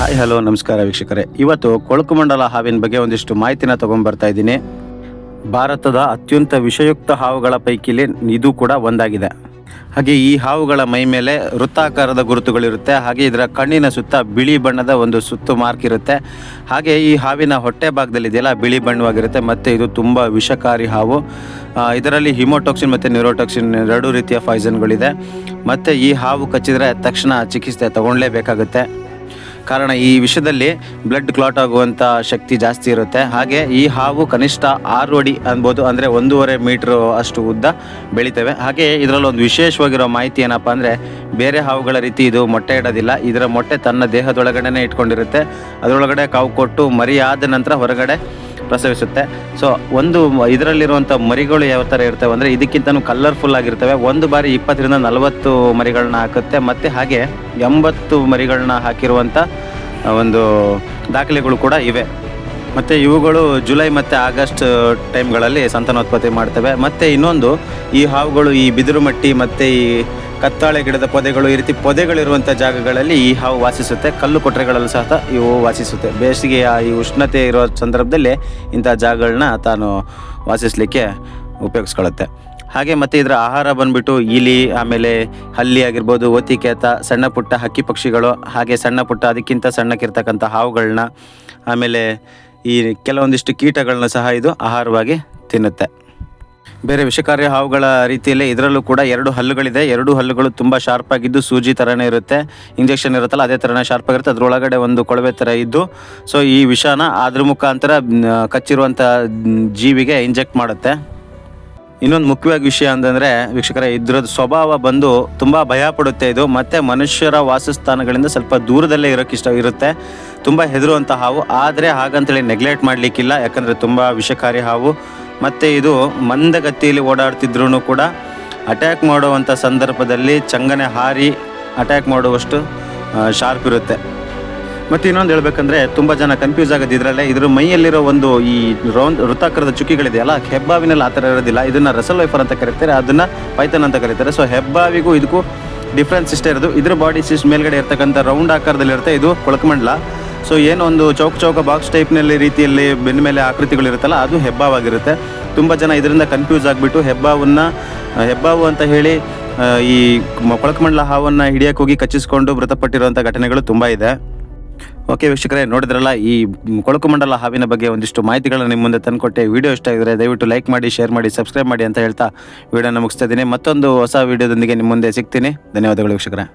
Hi, hello, ನಮಸ್ಕಾರ ವೀಕ್ಷಕರೇ. ಇವತ್ತು ಕೊಳಕುಮಂಡಲ ಹಾವಿನ ಬಗ್ಗೆ ಒಂದಿಷ್ಟು ಮಾಹಿತಿನ ತಗೊಂಡ್ಬರ್ತಾ ಇದ್ದೀನಿ. ಭಾರತದ ಅತ್ಯಂತ ವಿಷಯುಕ್ತ ಹಾವುಗಳ ಪೈಕಿಲಿ ಇದು ಕೂಡ ಒಂದಾಗಿದೆ. ಹಾಗೆ ಈ ಹಾವುಗಳ ಮೈ ಮೇಲೆ ವೃತ್ತಾಕಾರದ ಗುರುತುಗಳಿರುತ್ತೆ. ಹಾಗೆ ಇದರ ಕಣ್ಣಿನ ಸುತ್ತ ಬಿಳಿ ಬಣ್ಣದ ಒಂದು ಸುತ್ತು ಮಾರ್ಕ್ ಇರುತ್ತೆ. ಹಾಗೆ ಈ ಹಾವಿನ ಹೊಟ್ಟೆ ಭಾಗದಲ್ಲಿದೆಯಲ್ಲ ಬಿಳಿ ಬಣ್ಣವಾಗಿರುತ್ತೆ ಮತ್ತು ಇದು ತುಂಬ ವಿಷಕಾರಿ ಹಾವು. ಇದರಲ್ಲಿ ಹಿಮೋಟಾಕ್ಸಿನ್ ಮತ್ತು ನ್ಯೂರೋಟಾಕ್ಸಿನ್ ಎರಡು ರೀತಿಯ ಪಾಯ್ಸನ್ಗಳಿದೆ. ಮತ್ತು ಈ ಹಾವು ಕಚ್ಚಿದರೆ ತಕ್ಷಣ ಚಿಕಿತ್ಸೆ ತಗೊಳ್ಳೇಬೇಕಾಗುತ್ತೆ. ಕಾರಣ ಈ ವಿಷಯದಲ್ಲಿ ಬ್ಲಡ್ ಕ್ಲಾಟ್ ಆಗುವಂಥ ಶಕ್ತಿ ಜಾಸ್ತಿ ಇರುತ್ತೆ. ಹಾಗೆ ಈ ಹಾವು ಕನಿಷ್ಠ ಆರು ಅಡಿ ಅನ್ಬೋದು ಅಂದರೆ ಒಂದೂವರೆ ಮೀಟರ್ ಅಷ್ಟು ಉದ್ದ ಬೆಳಿತವೆ. ಹಾಗೆ ಇದರಲ್ಲಿ ಒಂದು ವಿಶೇಷವಾಗಿರೋ ಮಾಹಿತಿ ಏನಪ್ಪ ಅಂದರೆ ಬೇರೆ ಹಾವುಗಳ ರೀತಿ ಇದು ಮೊಟ್ಟೆ ಇಡೋದಿಲ್ಲ. ಇದರ ಮೊಟ್ಟೆ ತನ್ನ ದೇಹದೊಳಗಡೆನೇ ಇಟ್ಕೊಂಡಿರುತ್ತೆ. ಅದರೊಳಗಡೆ ಕಾವು ಕೊಟ್ಟು ಮರಿಯಾದ ನಂತರ ಹೊರಗಡೆ ಪ್ರಸವಿಸುತ್ತೆ. ಸೊ ಒಂದು ಇದರಲ್ಲಿರುವಂಥ ಮರಿಗಳು ಯಾವ ಥರ ಇರ್ತವೆ ಅಂದರೆ ಇದಕ್ಕಿಂತನೂ ಕಲರ್ಫುಲ್ ಆಗಿರ್ತವೆ. ಒಂದು ಬಾರಿ ಇಪ್ಪತ್ತರಿಂದ ನಲವತ್ತು ಮರಿಗಳನ್ನ ಹಾಕುತ್ತೆ. ಮತ್ತು ಹಾಗೆ ಎಂಬತ್ತು ಮರಿಗಳನ್ನ ಹಾಕಿರುವಂಥ ಒಂದು ದಾಖಲೆಗಳು ಕೂಡ ಇವೆ. ಮತ್ತು ಇವುಗಳು ಜುಲೈ ಮತ್ತು ಆಗಸ್ಟ್ ಟೈಮ್ಗಳಲ್ಲಿ ಸಂತಾನೋತ್ಪತ್ತಿ ಮಾಡ್ತವೆ. ಮತ್ತು ಇನ್ನೊಂದು ಈ ಹಾವುಗಳು ಈ ಬಿದಿರು ಮಟ್ಟಿ ಮತ್ತು ಈ ಕತ್ತಾಳೆ ಗಿಡದ ಪೊದೆಗಳು ಈ ರೀತಿ ಪೊದೆಗಳಿರುವಂಥ ಜಾಗಗಳಲ್ಲಿ ಈ ಹಾವು ವಾಸಿಸುತ್ತೆ. ಕಲ್ಲು ಕೊಟ್ಟರೆಗಳಲ್ಲೂ ಸಹ ಇವು ವಾಸಿಸುತ್ತೆ. ಬೇಸಿಗೆಯ ಈ ಉಷ್ಣತೆ ಇರೋ ಸಂದರ್ಭದಲ್ಲಿ ಇಂಥ ಜಾಗಗಳನ್ನ ತಾನು ವಾಸಿಸಲಿಕ್ಕೆ ಉಪಯೋಗಿಸ್ಕೊಳ್ಳುತ್ತೆ ಹಾಗೆ ಮತ್ತು ಇದರ ಆಹಾರ ಬಂದ್ಬಿಟ್ಟು ಇಲಿ, ಆಮೇಲೆ ಹಲ್ಲಿ ಆಗಿರ್ಬೋದು ಓತಿಕೇತ ಸಣ್ಣ ಪುಟ್ಟ ಹಕ್ಕಿ ಪಕ್ಷಿಗಳು, ಹಾಗೆ ಸಣ್ಣ ಪುಟ್ಟ ಅದಕ್ಕಿಂತ ಸಣ್ಣಕ್ಕಿರ್ತಕ್ಕಂಥ ಹಾವುಗಳನ್ನ ಆಮೇಲೆ ಈ ಕೆಲವೊಂದಿಷ್ಟು ಕೀಟಗಳನ್ನ ಸಹ ಇದು ಆಹಾರವಾಗಿ ತಿನ್ನುತ್ತೆ. ಬೇರೆ ವಿಷಕಾರಿ ಹಾವುಗಳ ರೀತಿಯಲ್ಲಿ ಇದರಲ್ಲೂ ಕೂಡ ಎರಡು ಹಲ್ಲುಗಳಿದೆ. ಎರಡು ಹಲ್ಲುಗಳು ತುಂಬ ಶಾರ್ಪ್ ಆಗಿದ್ದು ಸೂಜಿ ಥರನೇ ಇರುತ್ತೆ. ಇಂಜೆಕ್ಷನ್ ಇರುತ್ತಲ್ಲ, ಅದೇ ಥರನೇ ಶಾರ್ಪ್ ಆಗಿರುತ್ತೆ. ಅದರೊಳಗಡೆ ಒಂದು ಕೊಳವೆ ಥರ ಇದ್ದು ಸೊ ಈ ವಿಷನ ಅದ್ರ ಮುಖಾಂತರ ಕಚ್ಚಿರುವಂಥ ಜೀವಿಗೆ ಇಂಜೆಕ್ಟ್ ಮಾಡುತ್ತೆ. ಇನ್ನೊಂದು ಮುಖ್ಯವಾಗಿ ವಿಷಯ ಅಂತಂದರೆ, ವೀಕ್ಷಕರ, ಇದ್ರದ್ದು ಸ್ವಭಾವ ಬಂದು ತುಂಬ ಭಯ ಪಡುತ್ತೆ ಇದು. ಮತ್ತು ಮನುಷ್ಯರ ವಾಸಸ್ಥಾನಗಳಿಂದ ಸ್ವಲ್ಪ ದೂರದಲ್ಲೇ ಇರೋಕ್ಕೆ ಇಷ್ಟ ಇರುತ್ತೆ. ತುಂಬ ಹೆದರುವಂಥ ಹಾವು. ಆದರೆ ಹಾಗಂತೇಳಿ ನೆಗ್ಲೆಕ್ಟ್ ಮಾಡಲಿಕ್ಕಿಲ್ಲ. ಯಾಕಂದರೆ ತುಂಬ ವಿಷಕಾರಿ ಹಾವು. ಮತ್ತು ಇದು ಮಂದಗತಿಯಲ್ಲಿ ಓಡಾಡ್ತಿದ್ರೂ ಕೂಡ ಅಟ್ಯಾಕ್ ಮಾಡುವಂಥ ಸಂದರ್ಭದಲ್ಲಿ ಚಂಗನೆ ಹಾರಿ ಅಟ್ಯಾಕ್ ಮಾಡುವಷ್ಟು ಶಾರ್ಪ್ ಇರುತ್ತೆ. ಮತ್ತು ಇನ್ನೊಂದು ಹೇಳ್ಬೇಕಂದ್ರೆ ತುಂಬ ಜನ ಕನ್ಫ್ಯೂಸ್ ಆಗೋದು ಇದರಲ್ಲೇ ಇದ್ರ ಮೈಯಲ್ಲಿರೋ ಒಂದು ಈ ರೌಂಡ್ ವೃತ್ತಾಕಾರದ ಚುಕ್ಕಿಗಳಿದೆಯಲ್ಲ ಹೆಬ್ಬಾವಿನಲ್ಲಿ ಆ ಥರ ಇರೋದಿಲ್ಲ. ಇದನ್ನು ರಸಲ್ ವೈಫರ್ ಅಂತ ಕರೀತಾರೆ, ಅದನ್ನು ಪೈಥನ್ ಅಂತ ಕರೀತಾರೆ. ಸೊ ಹೆಬ್ಬಾವಿಗೂ ಇದಕ್ಕೂ ಡಿಫ್ರೆನ್ಸ್ ಇಷ್ಟೇ ಇರೋದು. ಇದ್ರ ಬಾಡಿ ಸಿಸ್ಟ್ ಮೇಲ್ಗಡೆ ಇರ್ತಕ್ಕಂಥ ರೌಂಡ್ ಆಕಾರದಲ್ಲಿ ಇರುತ್ತೆ ಇದು ಕೊಳಕಮಂಡಲ. ಸೊ ಒಂದು ಚೌಕ ಚೌಕ ಬಾಕ್ಸ್ ಟೈಪ್ನಲ್ಲಿ ರೀತಿಯಲ್ಲಿ ಬೆನ್ನ ಮೇಲೆ ಆಕೃತಿಗಳಿರುತ್ತಲ್ಲ, ಅದು ಹೆಬ್ಬಾವಾಗಿರುತ್ತೆ. ತುಂಬ ಜನ ಇದರಿಂದ ಕನ್ಫ್ಯೂಸ್ ಆಗಿಬಿಟ್ಟು ಹೆಬ್ಬಾವನ್ನ, ಹೆಬ್ಬಾವು ಅಂತ ಹೇಳಿ ಈ ಕೊಳಕಮಂಡಲ ಹಾವನ್ನು ಹಿಡಿಯಕ್ಕೆ ಹೋಗಿ ಕಚ್ಚಿಸ್ಕೊಂಡು ಮೃತಪಟ್ಟಿರುವಂಥ ಘಟನೆಗಳು ತುಂಬ ಇದೆ. ಓಕೆ ವೀಕ್ಷಕರೇ, ನೋಡಿದ್ರಲ್ಲ, ಈ ಕೊಳಕುಮಂಡಲ ಹಾವಿನ ಬಗ್ಗೆ ಒಂದಿಷ್ಟು ಮಾಹಿತಿಗಳನ್ನು ನಿಮ್ಮ ಮುಂದೆ ತಂದುಕೊಟ್ಟೆ. ವಿಡಿಯೋ ಇಷ್ಟ ಆಗಿದ್ರೆ ದಯವಿಟ್ಟು ಲೈಕ್ ಮಾಡಿ ಶೇರ್ ಮಾಡಿ ಸಬ್ಸ್ಕ್ರೈಬ್ ಮಾಡಿ ಅಂತ ಹೇಳ್ತಾ ವಿಡಿಯೋನ ಮುಗಿಸ್ತಾ ಇದ್ದೀನಿ. ಮತ್ತೊಂದು ಹೊಸ ವಿಡಿಯೋದೊಂದಿಗೆ ನಿಮ್ಮ ಮುಂದೆ ಸಿಗ್ತೀನಿ. ಧನ್ಯವಾದಗಳು ವೀಕ್ಷಕರೇ.